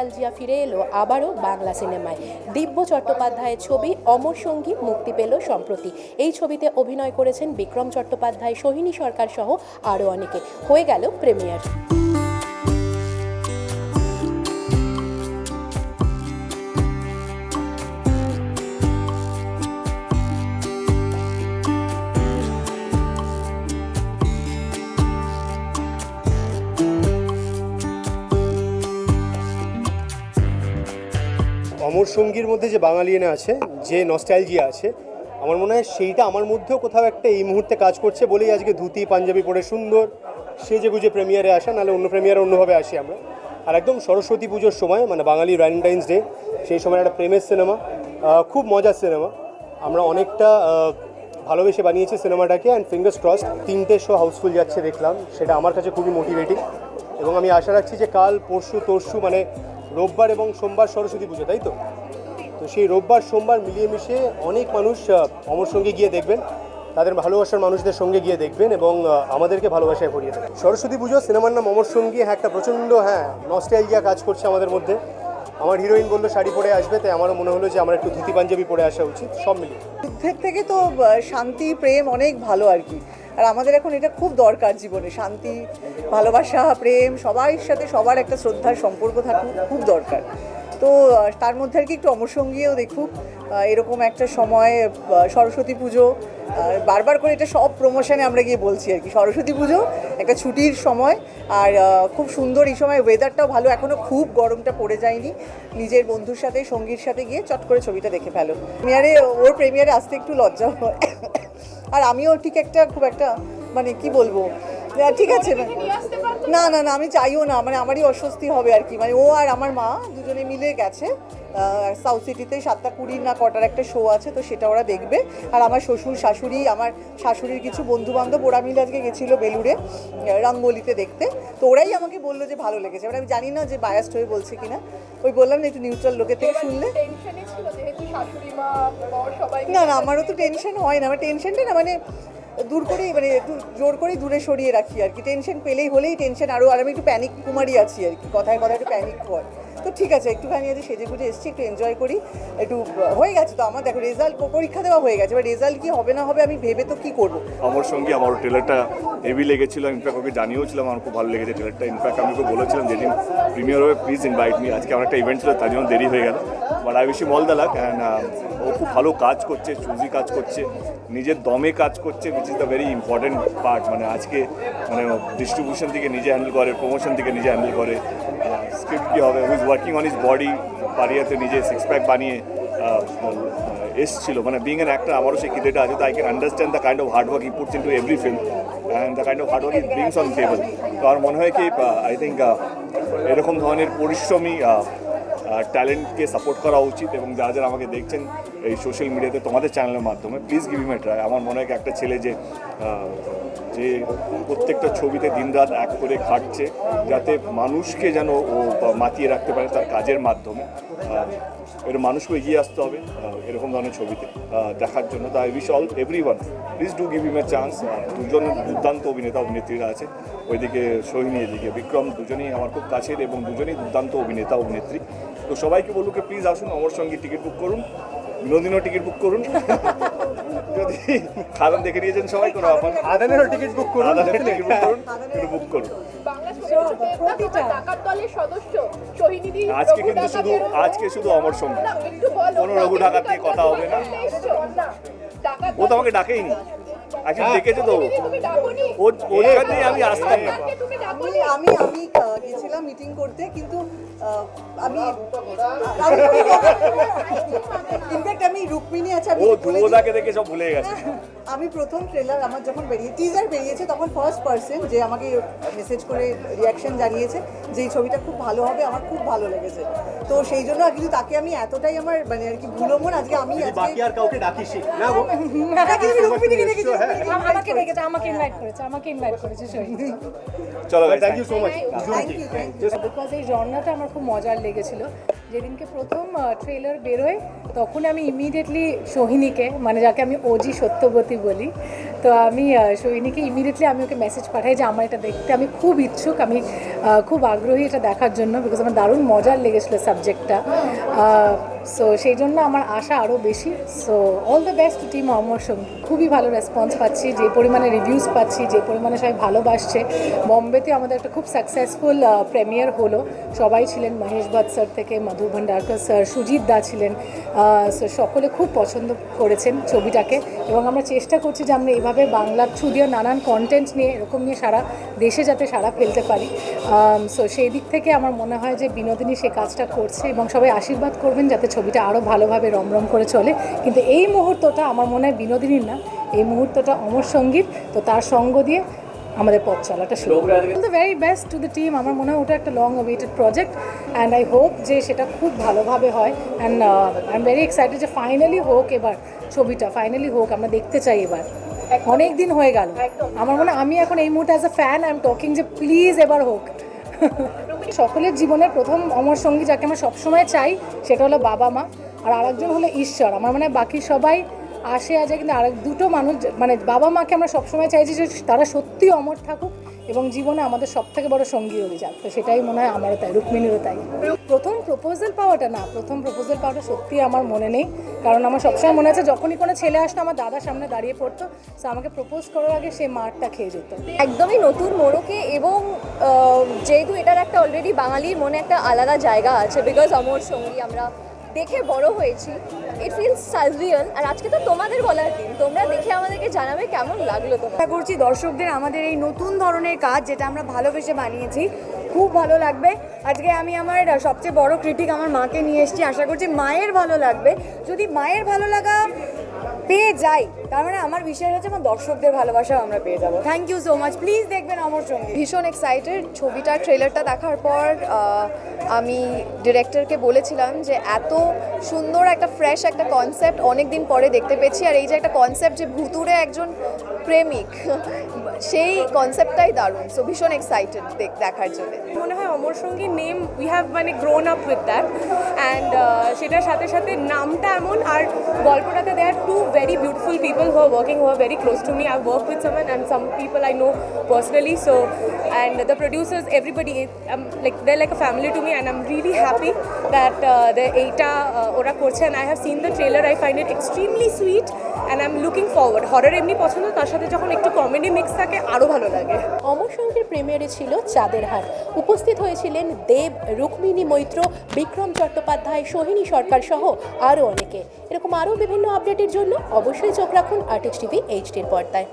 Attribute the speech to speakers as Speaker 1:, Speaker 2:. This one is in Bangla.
Speaker 1: নস্টালজিয়া ফিরে এলো আবারও বাংলা সিনেমায়। দিব্য চট্টোপাধ্যায়ের ছবি অমর সঙ্গী মুক্তি পেল সম্প্রতি। এই ছবিতে অভিনয় করেছেন বিক্রম চট্টোপাধ্যায়, সোহিনী সরকার সহ আরও অনেকে। হয়ে গেল প্রেমিয়ার।
Speaker 2: অমর সঙ্গীর মধ্যে যে বাঙালিয়ানা আছে, যে নস্টাইলজিয়া আছে, আমার মনে হয় সেইটা আমার মধ্যেও কোথাও একটা এই মুহূর্তে কাজ করছে বলেই আজকে ধুতি, পাঞ্জাবি পরে সুন্দর সে যে গুজে প্রেমিয়ারে আসা, নাহলে অন্য প্রেমিয়ারে অন্যভাবে আসি আমরা। আর একদম সরস্বতী পুজোর সময় মানে বাঙালি ভ্যালেন্টাইন্স ডে সেই সময় একটা প্রেমের সিনেমা খুব মজার সিনেমা আমরা অনেকটা ভালোবেসে বানিয়েছি সিনেমাটাকে অ্যান্ড ফিঙ্গার্স ক্রস তিনটে শো হাউসফুল যাচ্ছে দেখলাম, সেটা আমার কাছে খুবই মোটিভেটিং এবং আমি আশা রাখছি যে কাল, পরশু, তরশু মানে রোববার এবং সোমবার সরস্বতী পুজো, তাই তো? তো সেই রোববার, সোমবার মিলিয়ে মিশে অনেক মানুষ অমর সঙ্গে গিয়ে দেখবেন। তাদের ভালোবাসার মানুষদের সঙ্গে গিয়ে দেখবেন এবং আমাদেরকে ভালোবাসায় ভরিয়ে দেবেন। সরস্বতী পুজো, সিনেমার নাম অমর সঙ্গী। হ্যাঁ একটা প্রচণ্ড হ্যাঁ নস্টাইলজিয়া কাজ করছে আমাদের মধ্যে। আমার হিরোইন বলল, শাড়ি পরে আসবে। তাই আমারও মনে হলো যে আমার একটু ধুতি পাঞ্জাবি পরে আসা উচিত, সব মিলিয়ে।
Speaker 3: যুদ্ধের থেকে তো শান্তি, প্রেম অনেক ভালো আর কি। আর আমাদের এখন এটা খুব দরকার জীবনে, শান্তি, ভালোবাসা, প্রেম সবার সাথে সবার একটা শ্রদ্ধার সম্পর্ক থাকুক খুব দরকার। তো তার মধ্যে আর কি একটু অমরসঙ্গীও দেখুক। এরকম একটা সময় সরস্বতী পুজো বারবার করে এটা সব প্রমোশনে আমরা গিয়ে বলছি আর কি। সরস্বতী পুজো একটা ছুটির সময়, আর খুব সুন্দর এই সময় ওয়েদারটাও ভালো। এখনও খুব গরমটা পড়ে যায়নি। নিজের বন্ধুর সাথে, সঙ্গীর সাথে গিয়ে চট করে ছবিটা দেখে ফেলো। প্রিমিয়ারে ওর প্রেমিয়ারে আসতে একটু লজ্জা হয়। আর আমিও ঠিক একটা, খুব একটা মানে কি বলব ঠিক আছে না। না না আমি চাইও না মানে আমারই অস্বস্তি হবে আর কি। মানে ও আর আমার মা দুজনে মিলে গেছে সাউথ সিটিতে সাতটা কুড়ির না কটার একটা শো আছে তো সেটা ওরা দেখবে। আর আমার শ্বশুর শাশুড়ি আমার শাশুড়ির কিছু বন্ধু বান্ধব ওরা মিলে আজকে গেছিল বেলুড়ে রঙ্গোলিতে দেখতে। তো ওরাই আমাকে বলল যে ভালো লেগেছে। এবার আমি জানি না যে বায়াস্ট হয়ে বলছে কিনা। ওই বললাম না একটু নিউট্রাল লোকের থেকে শুনলে। না না আমারও তো টেনশন হয় না। আমার টেনশনটা না মানে দূর করে মানে একটু জোর করেই দূরে সরিয়ে রাখি আর কি। টেনশন পেলেই হলেই টেনশন আরও আর আমি একটু প্যানিক কুমারই আছি আর কি। কথায় কথায় একটু প্যানিক হয়। তো ঠিক আছে, একটুখানি আজ সেজে গুজে এসেছি, একটু এনজয় করি, একটু হয়ে গেছে তো আমার, দেখো রেজাল্ট পরীক্ষা দেওয়া হয়ে গেছে, এবার রেজাল্ট কি হবে না হবে আমি ভেবে তো কি করব?
Speaker 4: আমার সঙ্গে, আমার ট্রেলারটা হেভি লেগেছিল ইনফ্যাক্ট ওকে জানিয়েওছিলাম, আমার খুব ভালো লেগেছে ট্রেলারটা ইনফ্যাক্ট আমি ওকে বলেছিলাম যেদিন প্রিমিয়ার হবে প্লিজ ইনভাইট মি আজকে আমার একটা ইভেন্ট ছিল, তার জন্য দেরি হয়ে গেল। বাট আই বেশি মল দালাক অ্যান্ড ও খুব ভালো কাজ করছে চুজি কাজ করছে, নিজের দমে কাজ করছে which is the very important part মানে আজকে মানে ডিস্ট্রিবিউশন থেকে নিজে হ্যান্ডেল করে প্রমোশন থেকে নিজে হ্যান্ডেল করে স্ক্রিপ্ট কী হবে who's working on is body পারিয়াতে নিজে সিক্স প্যাক বানিয়ে এসছিল মানে বিং অ্যান অ্যাক্টর আমারও সেই খিদেটা আছে তো I can understand the kind of hard work he puts in to every film and the kind of hard work is brings on table তো আমার মনে হয় কি আই থিঙ্ক এরকম ধরনের পরিশ্রমী ট্যালেন্টকে সাপোর্ট করা উচিত এবং যারা যারা আমাকে দেখছেন এই সোশ্যাল মিডিয়াতে তোমাদের চ্যানেলের মাধ্যমে প্লিজ গিভ ইম ট্রাই আমার মনে হয় একটা ছেলে যে যে প্রত্যেকটা ছবিতে দিনরাত এক করে খাটছে যাতে মানুষকে যেন ও মাতিয়ে রাখতে পারে তার কাজের মাধ্যমে। এর মানুষকে এগিয়ে আসতে হবে এরকম ধরনের ছবিতে দেখার জন্য। তাই wish all everyone please do give him a chance দুজন দুর্দান্ত অভিনেতা, অভিনেত্রীরা আছে। ওইদিকে সোহিনী, এদিকে বিক্রম, দুজনেই আমার খুব কাছের এবং দুজনেই দুর্দান্ত অভিনেতা, অভিনেত্রী। তো সবাইকে বলুক প্লিজ আসুন, আমার সঙ্গে টিকিট বুক করুন। বিনোদিনও টিকিট বুক করুন। যদি খাদান দেখে নিয়েছেন সবাই কোনো না।
Speaker 2: আদানেরও টিকিট বুক করুন।
Speaker 4: আদানের টিকিট বুক করুন একটু বুক করুন আজকে কিন্তু শুধু আজকে শুধু অমর সঙ্গে। কোনো রঘু ডাকাত নিয়ে কথা হবে না। ও তো আমাকে ডাকেইনি। অ্যাকচুয়ালি ডেকেছে তো।
Speaker 5: তুমি
Speaker 4: ওর জন্যই আমি আসতাম। না
Speaker 3: আমি আমি গেছিলাম মিটিং করতে কিন্তু আমি ইনফ্যাক্ট আমি রুক্মিণী আছে আমি
Speaker 4: ধ্রুবদাকে দেখে সব ভুলে গেছে।
Speaker 3: আমি প্রথম ট্রেলার আমার যখন বেরিয়ে টিজার বেরিয়েছে তখন ফার্স্ট পার্সন যে আমাকে মেসেজ করে রিয়াকশন জানিয়েছে যে এই ছবিটা খুব ভালো হবে আমার খুব ভালো লেগেছে। তো সেই জন্য আর কিন্তু তাকে আমি এতটাই আমার মানে আর কি ভুলো মন আজকে আমি
Speaker 2: বাকি আর কাউকে ডাকিস না গো।
Speaker 3: তাকে রুক্মিণীকে ডেকেছি,
Speaker 2: হ্যাঁ।
Speaker 6: আমাকে
Speaker 3: invite করেছি।
Speaker 6: আমাকে ইনভাইট করেছে আমাকে ইনভাইট করেছে
Speaker 4: চলো
Speaker 2: thank you so much
Speaker 3: you, thank
Speaker 6: because এই জর্নাটা আমার খুব মজার লেগেছিল। যেদিনকে প্রথম ট্রেলার বেরোয় তখন আমি ইমিডিয়েটলি সোহিনীকে মানে যাকে আমি ওজি সত্যবতী বলি, তো আমি সোহিনীকে ইমিডিয়েটলি আমি ওকে মেসেজ পাঠাই যে, আমার এটা দেখতে আমি খুব ইচ্ছুক, আমি খুব আগ্রহী এটা দেখার জন্য বিকজ আমার দারুণ মজার লেগেছিলো সাবজেক্টটা সো সেই জন্য আমার আশা আরও বেশি। So all the best team Amar Sangi খুবই ভালো রেসপন্স পাচ্ছি, যে পরিমাণে রিভিউজ পাচ্ছি, যে পরিমাণে সবাই ভালোবাসছে। বম্বেতে আমাদের একটা খুব সাকসেসফুল প্রেমিয়ার হলো। সবাই ছিলেন মহেশ ভাট স্যার থেকে, মধু ভান্ডারকর স্যার সুজিত দা ছিলেন। সো সকলে খুব পছন্দ করেছেন ছবিটাকে। এবং আমরা চেষ্টা করছি যে আমরা এইভাবে বাংলার থ্রু দিয়ে নানান কন্টেন্ট নিয়ে, এরকম নিয়ে সারা দেশে যাতে সারা ফেলতে পারি। সো সেই দিক থেকে আমার মনে হয় যে বিনোদিনী সে কাজটা করছে এবং সবাই আশীর্বাদ করবেন যাতে ছবিটা আরও ভালোভাবে রমরম করে চলে। কিন্তু এই মুহূর্তটা আমার মনে হয় বিনোদিনীর না। এই মুহূর্তটা অমর সংগীত তো তার সঙ্গ দিয়ে আমাদের পথ চলাটা শুরু the very best to the team আমার মনে হয় ওটা একটা long waited project and I hope যে সেটা খুব ভালোভাবে হয়। And I am very excited যে ফাইনালি হোক এবার ছবিটা। ফাইনালি হোক আমরা দেখতে চাই এবার। অনেক দিন হয়ে গেল। আমার মনে হয় আমি এখন এই মুহূর্তে as a fan I am talking যে প্লিজ এবার হোক। সকলের জীবনের প্রথম অমর সঙ্গী যাকে আমরা সবসময় চাই, সেটা হলো বাবা মা। আর আরেকজন হলো ঈশ্বর। আমার মানে বাকি সবাই আসে আছে কিন্তু আরেক দুটো মানুষ মানে বাবা মাকে আমরা সবসময় চাইছি যে তারা সত্যি অমর থাকুক এবং জীবনে আমাদের সব থেকে বড় সঙ্গী হয়ে যাক। তো সেটাই মনে হয় আমারও তাই, রুক্মিণীরও তাই। প্রথম প্রপোজাল পাওয়াটা না, প্রথম প্রপোজাল পাওয়াটা সত্যি আমার মনে নেই। কারণ আমার সবসময় মনে আছে, যখনই কোনো ছেলে আসতো, আমার দাদা সামনে দাঁড়িয়ে পড়তো। সো আমাকে প্রপোজ করার আগে সে মারটা খেয়ে যেত।
Speaker 5: একদমই নতুন মোড়কে এবং যেহেতু এটার একটা অলরেডি বাঙালির মনে একটা আলাদা জায়গা আছে বিকজ অমর সঙ্গী আমরা দেখে বড় হয়েছি। ইট ফিলস সার্ভিয়াল আর আজকে তো তোমাদের বলার দিন। তোমরা দেখে আমাদেরকে জানাবে কেমন লাগল তোমার
Speaker 7: আশা করছি দর্শকদের আমাদের এই নতুন ধরনের কাজ, যেটা আমরা ভালোবেসে বানিয়েছি, খুব ভালো লাগবে। আজকে আমি আমার সবচেয়ে বড় ক্রিটিক আমার মাকে নিয়ে এসেছি। আশা করছি মায়ের ভালো লাগবে। যদি মায়ের ভালো লাগা পেয়ে যাই। তার মানে আমার বিশ্বাস হচ্ছে আমার দর্শকদের ভালোবাসা আমরা পেয়ে যাব। Thank you so much please দেখবেন আমার সঙ্গে।
Speaker 5: ভীষণ এক্সাইটেড ছবিটা ট্রেলারটা দেখার পর আমি ডিরেক্টরকে বলেছিলাম যে এত সুন্দর একটা ফ্রেশ একটা কনসেপ্ট অনেক দিন পরে দেখতে পেয়েছি। আর এই যে একটা কনসেপ্ট যে ভুতুরে একজন প্রেমিক সেই কনসেপ্টটাই দারুণ। সো ভীষণ এক্সাইটেড দেখার জন্য।
Speaker 8: মনে হয় Amar Sangi name we have মানে grown up with that and সেটার সাথে সাথে নামটা এমন আর গল্পটাতে there two very beautiful people who are working who are very close to me I work with Saman and some people I know personally so and the producers everybody like they like a family to me and I am really happy that এইটা uh, ওরা করছে। And I have seen the trailer I find it extremely sweet and I am looking forward horror এমনি পছন্দ তার সাথে যখন একটু কমেডি মিক্স থাকে আরও ভালো লাগে।
Speaker 1: অমর সঙ্গের প্রিমিয়ারে ছিল চাঁদের হাট উপস্থিত হয়েছিলেন দেব, রুক্মিণী মৈত্র, বিক্রম চট্টোপাধ্যায়, সোহিনী সরকার সহ আরও অনেকে। এরকম আরও বিভিন্ন আপডেটের জন্য অবশ্যই চোখ রাখুন আর্টিস্ট টিভি এইচডির পর্দায়।